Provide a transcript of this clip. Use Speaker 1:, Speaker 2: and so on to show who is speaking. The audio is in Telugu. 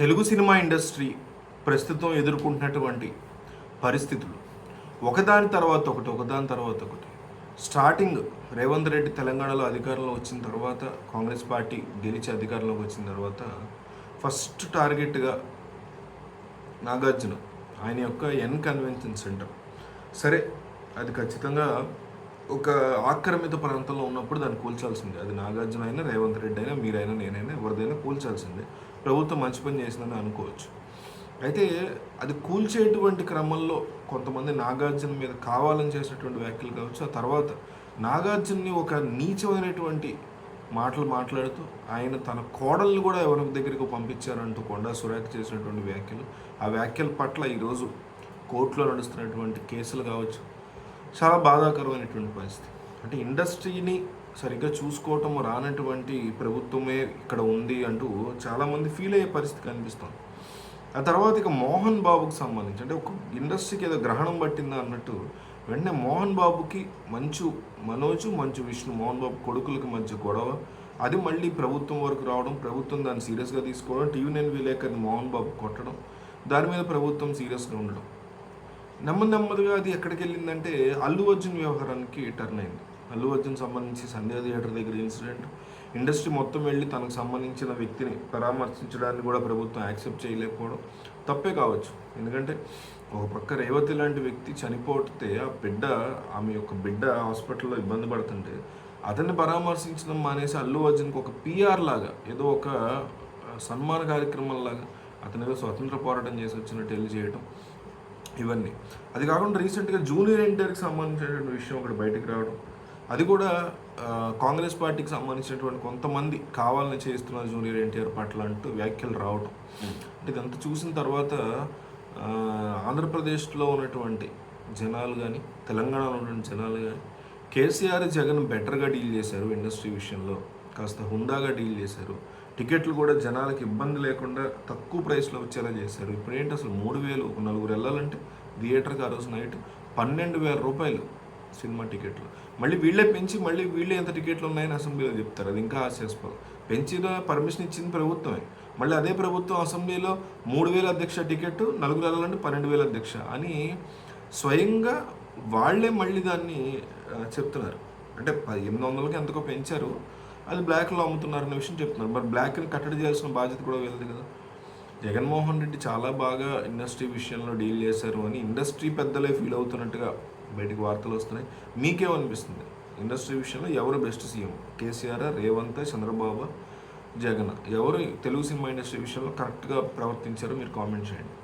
Speaker 1: తెలుగు సినిమా ఇండస్ట్రీ ప్రస్తుతం ఎదుర్కొంటున్నటువంటి పరిస్థితులు. ఒకదాని తర్వాత ఒకటి ఒకదాని తర్వాత ఒకటి. స్టార్టింగ్ రేవంత్ రెడ్డి తెలంగాణలో అధికారంలో వచ్చిన తర్వాత కాంగ్రెస్ పార్టీ గెలిచి అధికారంలోకి వచ్చిన తర్వాత ఫస్ట్ టార్గెట్గా నాగార్జున ఆయన యొక్క ఎన్ కన్వెన్షన్ సెంటర్. సరే అది ఖచ్చితంగా ఒక ఆక్రమిత ప్రాంతంలో ఉన్నప్పుడు దాన్ని కూల్చాల్సిందే. అది నాగార్జున అయినా రేవంత్ రెడ్డి అయినా మీరైనా నేనైనా ఎవరిదైనా కూల్చాల్సిందే. ప్రభుత్వం మంచి పని చేసిందని అనుకోవచ్చు. అయితే అది కూల్చేటువంటి క్రమంలో కొంతమంది నాగార్జున మీద కావాలని చేసినటువంటి వ్యాఖ్యలు కావచ్చు ఆ తర్వాత నాగార్జున్ని ఒక నీచమైనటువంటి మాటలు మాట్లాడుతూ ఆయన తన కోడల్ని కూడా ఎవరి దగ్గరికి పంపించారంటూ కొండా సురేఖ చేసినటువంటి వ్యాఖ్యలు. ఆ వ్యాఖ్యల పట్ల ఈరోజు కోర్టులో నడుస్తున్నటువంటి కేసులు కావచ్చు చాలా బాధాకరమైనటువంటి పరిస్థితి. అంటే ఇండస్ట్రీని సరిగ్గా చూసుకోవటం రానటువంటి ప్రభుత్వమే ఇక్కడ ఉంది అంటూ చాలామంది ఫీల్ అయ్యే పరిస్థితి కనిపిస్తుంది. ఆ తర్వాత ఇక మోహన్ బాబుకి సంబంధించి అంటే ఒక ఇండస్ట్రీకి ఏదో గ్రహణం పట్టిందా అన్నట్టు వెంటనే మోహన్ బాబుకి మంచు మనోజు మంచు విష్ణు మోహన్ బాబు కొడుకులకి మధ్య గొడవ అది మళ్ళీ ప్రభుత్వం వరకు రావడం ప్రభుత్వం దాన్ని సీరియస్గా తీసుకోవడం టీవీ నైన్ విలేకరిని మోహన్ బాబు కొట్టడం దాని మీద ప్రభుత్వం సీరియస్గా ఉండడం. నెమ్మది నెమ్మదిగా అది ఎక్కడికి వెళ్ళిందంటే అల్లు అర్జున్ వ్యవహారానికి టర్న్ అయింది. అల్లు అర్జున్ సంబంధించి సంధ్యా థియేటర్ దగ్గర ఇన్సిడెంట్ ఇండస్ట్రీ మొత్తం వెళ్ళి తనకు సంబంధించిన వ్యక్తిని పరామర్శించడానికి కూడా ప్రభుత్వం యాక్సెప్ట్ చేయలేకపోవడం తప్పే కావచ్చు. ఎందుకంటే ఒక పక్క రేవతి లాంటి వ్యక్తి చనిపోతే ఆ బిడ్డ ఆమె యొక్క బిడ్డ హాస్పిటల్లో ఇబ్బంది పడుతుంటే అతన్ని పరామర్శించడం మానేసి అల్లు అర్జున్కి ఒక పిఆర్ లాగా ఏదో ఒక సన్మాన కార్యక్రమం లాగా అతను ఏదో స్వతంత్ర పోరాటం చేసి వచ్చినట్టు వెళ్ళి చేయటం ఇవన్నీ. అది కాకుండా రీసెంట్గా జూనియర్ ఎన్టీఆర్కి సంబంధించినటువంటి విషయం ఒకటి బయటకు రావడం. అది కూడా కాంగ్రెస్ పార్టీకి సంబంధించినటువంటి కొంతమంది కావాలని చేస్తున్నారు జూనియర్ ఎన్టీఆర్ పట్ల అంటూ వ్యాఖ్యలు రావడం అంటే ఇదంతా చూసిన తర్వాత ఆంధ్రప్రదేశ్లో ఉన్నటువంటి జనాలు కానీ తెలంగాణలో ఉన్నటువంటి జనాలు కానీ కేసీఆర్ జగన్ బెటర్గా డీల్ చేశారు ఇండస్ట్రీ విషయంలో. కాస్త హుండాగా డీల్ చేశారు. టికెట్లు కూడా జనాలకు ఇబ్బంది లేకుండా తక్కువ ప్రైస్లో వచ్చేలా చేశారు. ఇప్పుడు ఏంటి అసలు మూడు వేలు ఒక నలుగురు వెళ్ళాలంటే? థియేటర్కి ఆ రోజు నైట్ పన్నెండు వేల రూపాయలు సినిమా టికెట్లు. మళ్ళీ వీళ్ళే పెంచి మళ్ళీ వీళ్ళే ఎంత టికెట్లు ఉన్నాయని అసెంబ్లీలో చెప్తారు. అది ఇంకా హాస్యాస్పదం పెంచిన పర్మిషన్ ఇచ్చింది ప్రభుత్వమే. మళ్ళీ అదే ప్రభుత్వం అసెంబ్లీలో మూడు వేల అధ్యక్ష టికెట్ నలుగురు వెళ్ళాలంటే పన్నెండు వేల అధ్యక్ష అని స్వయంగా వాళ్ళే మళ్ళీ దాన్ని చెప్తున్నారు. అంటే ఎనిమిది వందలకి ఎంతకో పెంచారు. అది బ్లాక్లో అమ్ముతున్నారు అనే విషయం చెప్తున్నారు. మరి బ్లాక్ని కట్టడి చేయాల్సిన బాధ్యత కూడా వెళ్ళదు కదా. జగన్మోహన్ రెడ్డి చాలా బాగా ఇండస్ట్రీ విషయంలో డీల్ చేశారు అని ఇండస్ట్రీ పెద్దలే ఫీల్ అవుతున్నట్టుగా బయటికి వార్తలు వస్తున్నాయి. మీకేమనిపిస్తుంది? ఇండస్ట్రీ విషయంలో ఎవరు బెస్ట్ సీఎం కేసీఆర్ రేవంత్ చంద్రబాబు జగన్? ఎవరు తెలుగు సినిమా ఇండస్ట్రీ విషయంలో కరెక్ట్గా ప్రవర్తించారో మీరు కామెంట్ చేయండి.